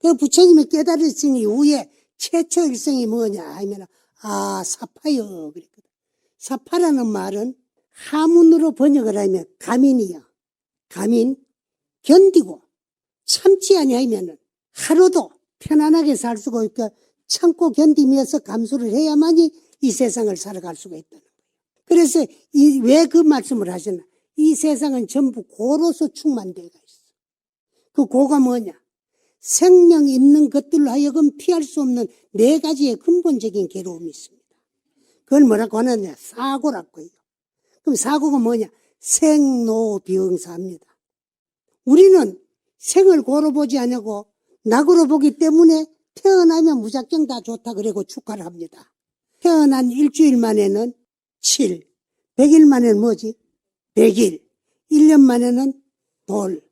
그 부처님이 깨달으신 이후에 최초 일성이 뭐냐 하면 아 사파요 그랬거든. 사파라는 말은 하문으로 번역을 하면 가민이요. 가민 견디고 참지 아니하면은 하루도 편안하게 살 수가 있고 참고 견디면서 감수를 해야만이 이 세상을 살아갈 수가 있다는 거예요. 그래서 왜 그 말씀을 하셨나? 이 세상은 전부 고로서 충만되어 있어. 그 고가 뭐냐? 생명 있는 것들로 하여금 피할 수 없는 네 가지의 근본적인 괴로움이 있습니다. 그걸 뭐라고 하느냐? 사고라고 해요. 그럼 사고가 뭐냐? 생로병사입니다. 우리는 생을 고로 보지 않고 낙으로 보기 때문에 태어나면 무작정 다 좋다 그러고 축하를 합니다. 태어난 일주일 만에는 7, 100일 만에는 뭐지? 100일, 1년 만에는 돌.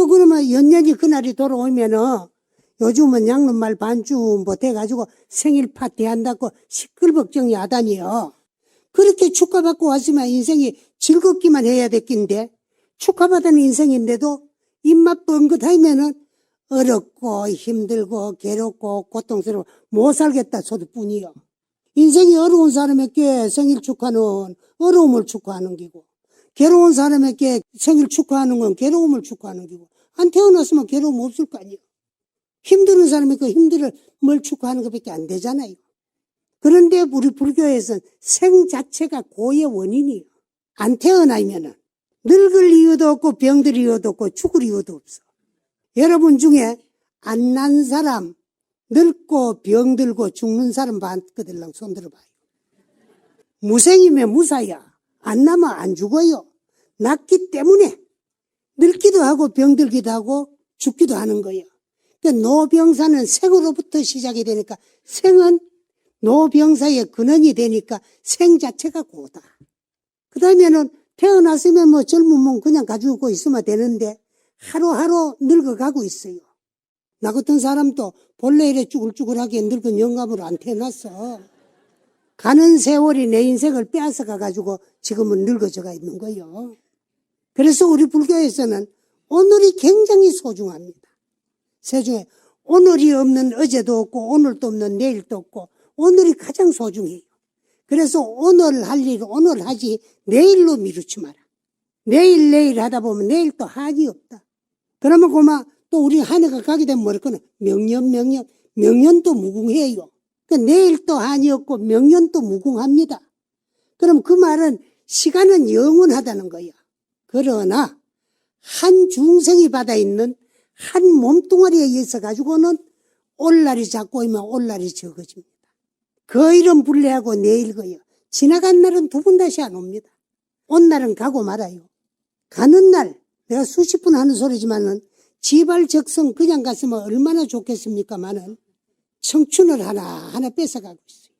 또 그러면 연년이 그날이 돌아오면은 요즘은 양론말 반주 뭐 돼가지고 생일 파티 한다고 시끌벅정이 하다니요. 그렇게 축하받고 왔으면 인생이 즐겁기만 해야 됐긴데 축하받은 인생인데도 입맛 뻥긋하면은 어렵고 힘들고 괴롭고 고통스러워 못 살겠다 소리 뿐이요. 인생이 어려운 사람에게 생일 축하는 어려움을 축하하는 기고 괴로운 사람에게 생일 축하하는 건 괴로움을 축하하는 기고 안 태어났으면 괴로움 없을 거 아니에요. 힘드는 사람에게 힘들을 뭘 축하하는 것밖에 안 되잖아요. 그런데 우리 불교에서는 생 자체가 고의 원인이에요. 안 태어나면은 늙을 이유도 없고 병들 이유도 없고 죽을 이유도 없어. 여러분 중에 안 난 사람, 늙고 병들고 죽는 사람 봤거들랑 손 들어 봐요. 무생이면 무사야. 안 나면 안 죽어요. 낫기 때문에 늙기도 하고 병들기도 하고 죽기도 하는 거예요. 그러니까 노병사는 생으로부터 시작이 되니까 생은 노병사의 근원이 되니까 생 자체가 고다. 그 다음에는 태어났으면 뭐 젊으면 그냥 가지고 있으면 되는데 하루하루 늙어가고 있어요. 나 같은 사람도 본래 이래 쭈글쭈글하게 늙은 영감으로 안 태어났어. 가는 세월이 내 인생을 빼앗아 가 가지고 지금은 늙어져가 있는 거예요. 그래서 우리 불교에서는 오늘이 굉장히 소중합니다. 세중에 오늘이 없는 어제도 없고 오늘도 없는 내일도 없고 오늘이 가장 소중해요. 그래서 오늘 할 일 오늘 하지 내일로 미루지 마라. 내일 내일 하다 보면 내일 또 한이 없다. 그러면 그만 또 우리 한 해가 가게 되면 뭐랄까나 명년 명년 명년도 무궁해요. 그 내일 또 한이 없고 명년도 무궁합니다. 그럼 그 말은 시간은 영원하다는 거야. 그러나 한 중생이 받아 있는 한 몸뚱아리에 있어 가지고는 올날이 작고 있면 올날이 적어집니다. 그 일은 불례하고 내일 거요. 지나간 날은 두 번 다시 안 옵니다. 온 날은 가고 말아요. 가는 날 내가 수십 분 하는 소리지만은 지발적성 그냥 갔으면 얼마나 좋겠습니까마는 청춘을 하나 하나 뺏어가고 있어요.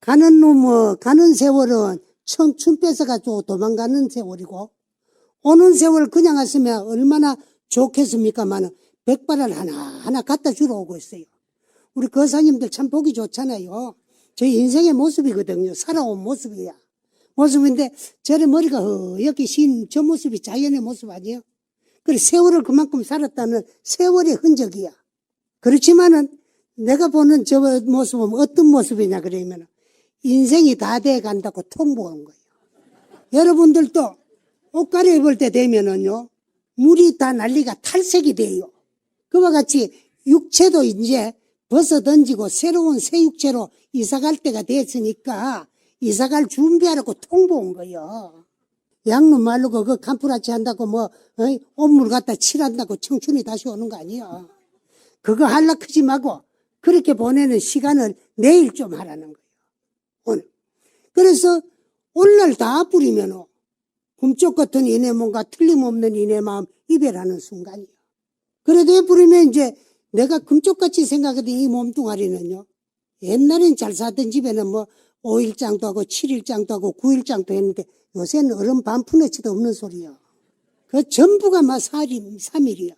가는 놈은 가는 세월은 청춘 뺏어가지고 도망가는 세월이고 오는 세월 그냥 갔으면 얼마나 좋겠습니까마는 백발을 하나 하나 갖다 주러 오고 있어요. 우리 거사님들 참 보기 좋잖아요. 저희 인생의 모습이거든요. 살아온 모습이야. 모습인데 저의 머리가 허옇게 신저 모습이 자연의 모습 아니에요? 그래 세월을 그만큼 살았다는 세월의 흔적이야. 그렇지만은 내가 보는 저 모습은 어떤 모습이냐 그러면 인생이 다 돼 간다고 통보한 거예요. 여러분들도 옷 갈아입을 때 되면은요 물이 다 난리가 탈색이 돼요. 그와 같이 육체도 이제 벗어 던지고 새로운 새 육체로 이사 갈 때가 됐으니까 이사 갈 준비하라고 통보한 거예요. 양놈 말로 그 캄프라치 한다고 뭐, 어이? 온물 갖다 칠한다고 청춘이 다시 오는 거 아니야. 그거 할라 크지 말고 그렇게 보내는 시간을 내일 좀 하라는 거예요. 오늘. 그래서 오늘 다 뿌리면 금쪽 같은 이내 뭔가 틀림없는 이내 마음 이별하는 순간이에요. 그래도 뿌리면 이제 내가 금쪽같이 생각하던 이 몸뚱아리는요. 옛날엔 잘 사던 집에는 뭐 5일장도 하고 7일장도 하고 9일장도 했는데 요새는 얼음 반 푸너치도 없는 소리야. 그 전부가 막 4일, 3일이야.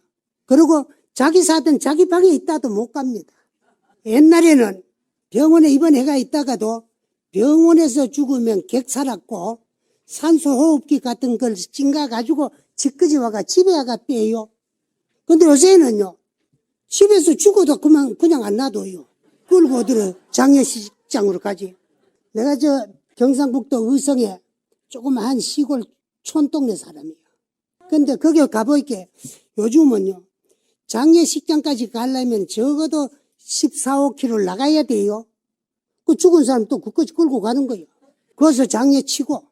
그리고 자기 사던 자기 방에 있다도 못 갑니다. 옛날에는 병원에 입원해가 있다가도 병원에서 죽으면 객 살았고 산소 호흡기 같은 걸 찡가 가지고 집까지 와가 집에 와가 빼요. 근데 요새는요. 집에서 죽어도 그만, 그냥 안 놔둬요. 끌고 어디로 장례식장으로 가지. 내가 저 경상북도 의성에 조그마한 시골 촌동네 사람이에요. 근데 거기 가보니까 요즘은요, 장례식장까지 가려면 적어도 14, 5km 나가야 돼요. 그 죽은 사람 또 그까지 끌고 가는 거예요. 거기서 장례 치고.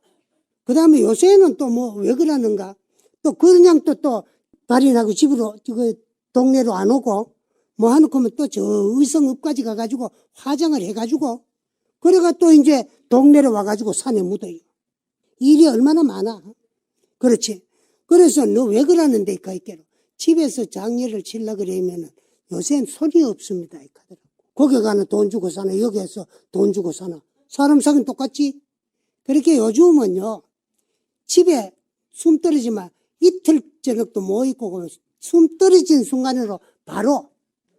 그 다음에 요새는 또 뭐 왜 그러는가. 또 그냥 또, 또 발인하고 집으로, 그 동네로 안 오고, 뭐 하놓고 하면 또 저 의성읍까지 가가지고 화장을 해가지고, 그래가 또 이제 동네로 와가지고 산에 묻어요. 일이 얼마나 많아. 그렇지. 그래서 너 왜 그러는데, 이까이께로. 집에서 장례를 치려 그러면은 요새는 손이 없습니다. 이 카더라고. 거기 가는 돈 주고 사나, 여기에서 돈 주고 사나. 사람 사긴 똑같지? 그렇게 요즘은요, 집에 숨 떨어지면 이틀 저녁도 못 있고, 그러면 숨 떨어진 순간으로 바로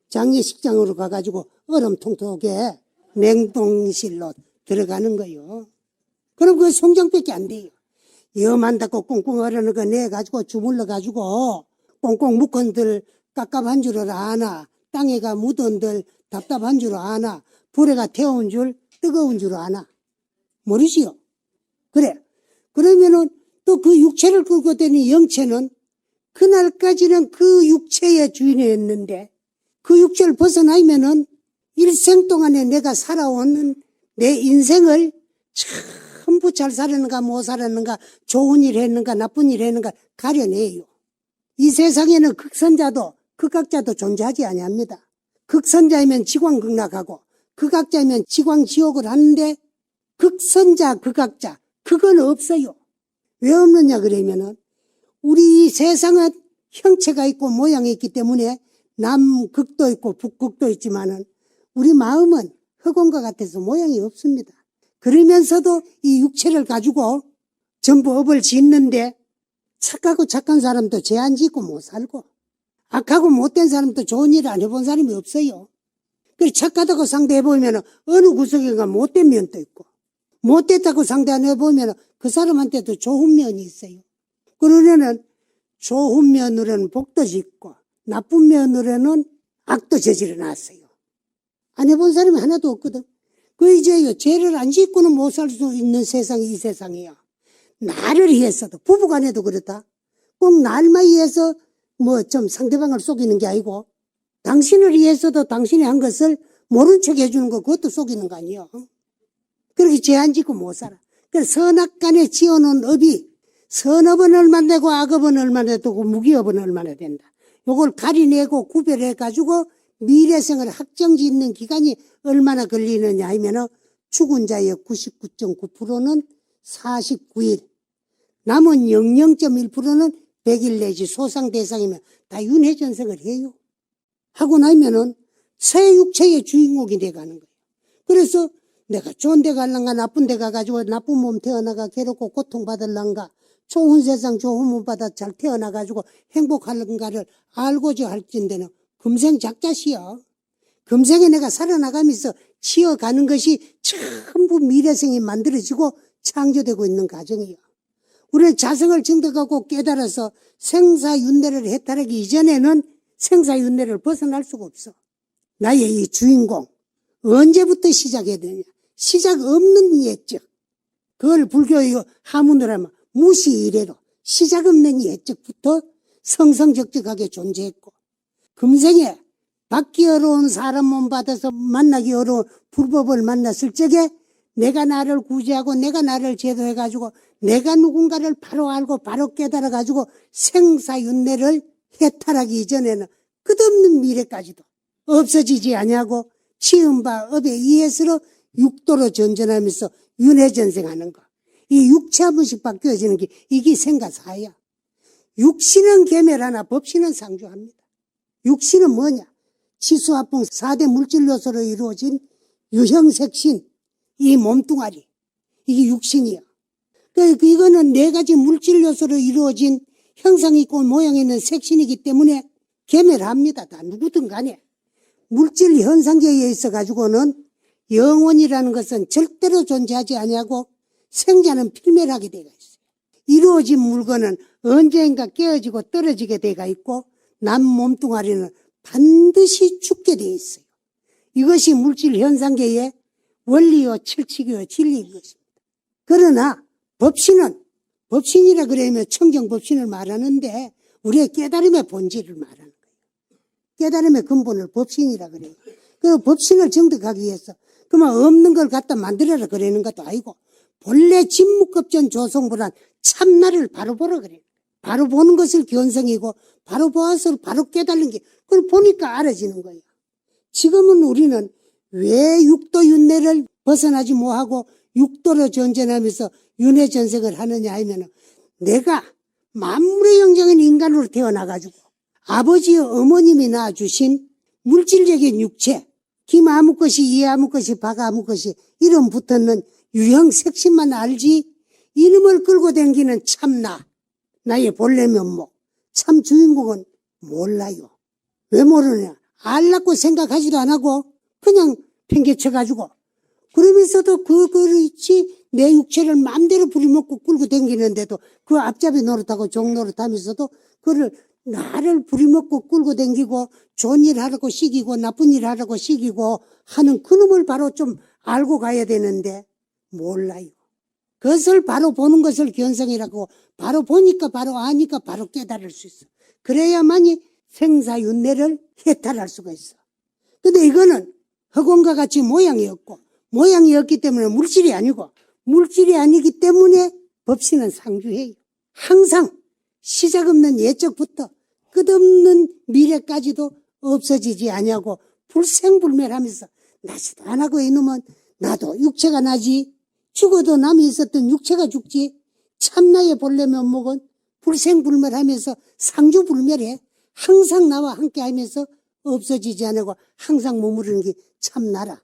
장례식장으로 가가지고 얼음 통통하게 냉동실로 들어가는 거요. 그럼 그 송장밖에 안 돼요. 염한다고 꽁꽁 얼어는 거 내가지고 주물러 가지고 꽁꽁 묶은들 깝깝한 줄을 아나 땅에가 묻은들 답답한 줄 아나 불에가 태운 줄 뜨거운 줄 아나 모르지요. 그래. 그러면은 또 그 육체를 끌고 다니는 영체는 그날까지는 그 육체의 주인이었는데 그 육체를 벗어나면은 일생 동안에 내가 살아온 내 인생을 전부 잘 살았는가 못 살았는가 좋은 일 했는가 나쁜 일 했는가 가려내요. 이 세상에는 극선자도 극악자도 존재하지 아니합니다. 극선자이면 지광 극락하고 극악자이면 지광 지옥을 하는데 극선자 극악자 그건 없어요. 왜 없느냐 그러면은 우리 이 세상은 형체가 있고 모양이 있기 때문에 남극도 있고 북극도 있지만은 우리 마음은 흑원과 같아서 모양이 없습니다. 그러면서도 이 육체를 가지고 전부 업을 짓는데 착하고 착한 사람도 죄안 짓고 못 살고 악하고 못된 사람도 좋은 일을 안 해본 사람이 없어요. 그래 착하다고 상대해보면 어느 구석인가 못된 면도 있고 못됐다고 상대 안 해보면 그 사람한테도 좋은 면이 있어요. 그러려는 좋은 면으로는 복도 짓고 나쁜 면으로는 악도 저질러 놨어요. 안 해본 사람이 하나도 없거든. 그 이제 죄를 안 짓고는 못 살 수 있는 세상이 이 세상이야. 나를 위해서도 부부간에도 그렇다. 꼭 날만 위해서 뭐 좀 상대방을 속이는 게 아니고 당신을 위해서도 당신이 한 것을 모른 척 해주는 거 그것도 속이는 거 아니야. 그렇게 죄안 짓고 못 살아. 그래서 선악 간에 지어놓은 업이 선업은 얼마나 되고 악업은 얼마나 되고 무기업은 얼마나 된다. 요걸 가리내고 구별해가지고 미래생을 확정 짓는 기간이 얼마나 걸리느냐 하면은 죽은 자의 99.9%는 49일, 남은 00.1%는 100일 내지 소상 대상이면 다 윤회 전생을 해요. 하고 나면은 새 육체의 주인공이 돼가는 거예요. 그래서 내가 좋은 데 갈란가 나쁜 데 가가지고 나쁜 몸 태어나가 괴롭고 고통받을란가 좋은 세상 좋은 몸 받아 잘 태어나가지고 행복할런가를 알고자 할진대는 금생 작자시여. 금생에 내가 살아나가면서 치어가는 것이 전부 미래생이 만들어지고 창조되고 있는 과정이요. 우리는 자성을 증득하고 깨달아서 생사윤례를 해탈하기 이전에는 생사윤례를 벗어날 수가 없어. 나의 이 주인공 언제부터 시작해야 되냐? 시작 없는 예적. 그걸 불교의 하문으로 하면 무시 이래로 시작 없는 예적부터 성성적적하게 존재했고 금생에 받기 어려운 사람 몸 받아서 만나기 어려운 불법을 만났을 적에 내가 나를 구제하고 내가 나를 제도해가지고 내가 누군가를 바로 알고 바로 깨달아가지고 생사윤례를 해탈하기 이전에는 끝없는 미래까지도 없어지지 아니하고 치은바 업에 의해서 육도로 전전하면서 윤회전생하는 거. 이 육체 한 번씩 바뀌어지는 게 이게 생가사야. 육신은 계멸하나 법신은 상주합니다. 육신은 뭐냐? 치수합풍 4대 물질 요소로 이루어진 유형색신, 이 몸뚱아리. 이게 육신이야. 그, 그 이거는 네 가지 물질 요소로 이루어진 형상 있고 모양 있는 색신이기 때문에 계멸합니다. 다 누구든 간에. 물질 현상계에 있어 가지고는 영혼이라는 것은 절대로 존재하지 아니하고 생자는 필멸하게 되어 있어요. 이루어진 물건은 언젠가 깨어지고 떨어지게 되어 있고 남 몸뚱아리는 반드시 죽게 돼 있어요. 이것이 물질 현상계의 원리요, 철칙이요, 진리인 것입니다. 그러나 법신은 법신이라 그러면 청정 법신을 말하는데 우리의 깨달음의 본질을 말하는 거예요. 깨달음의 근본을 법신이라 그래요. 그 법신을 정득하기 위해서 그러면 없는 걸 갖다 만들어라 그러는 것도 아니고 본래 진묵급전 조성불안 참나를 바로 보라 그래요. 바로 보는 것을 견성이고 바로 보아서 바로 깨달는 게 그걸 보니까 알아지는 거예요. 지금은 우리는 왜 육도 윤회를 벗어나지 못하고 육도로 전전하면서 윤회 전생을 하느냐 하면은 내가 만물의 영장인 인간으로 태어나가지고 아버지 어머님이 낳아주신 물질적인 육체 김 아무 것이 이 아무 것이 박 아무 것이 이름 붙었는 유형 색신만 알지? 이름을 끌고 댕기는 참나 나의 본래 면목 참 주인공은 몰라요. 왜 모르냐? 알라고 생각하지도 안 하고 그냥 팽개쳐가지고 그러면서도 그거를 있지 내 육체를 마음대로 부리먹고 끌고 댕기는데도 그 앞잡이 노릇하고 종 노릇하면서도 그를 나를 부리먹고 끌고 댕기고 좋은 일 하라고 시기고 나쁜 일 하라고 시기고 하는 그놈을 바로 좀 알고 가야 되는데 몰라요. 그것을 바로 보는 것을 견성이라고 바로 보니까 바로 아니까 바로 깨달을 수 있어. 그래야만이 생사윤례를 해탈할 수가 있어. 근데 이거는 흑원과 같이 모양이 없고 모양이 없기 때문에 물질이 아니고 물질이 아니기 때문에 법신은 상주해요. 항상 시작 없는 예적부터 끝없는 미래까지도 없어지지 아니하고 불생불멸하면서 나지도 안 하고 이놈은 나도 육체가 나지 죽어도 남이 있었던 육체가 죽지 참나의 본래 면목은 불생불멸하면서 상주불멸해 항상 나와 함께 하면서 없어지지 않고 항상 머무르는 게 참나라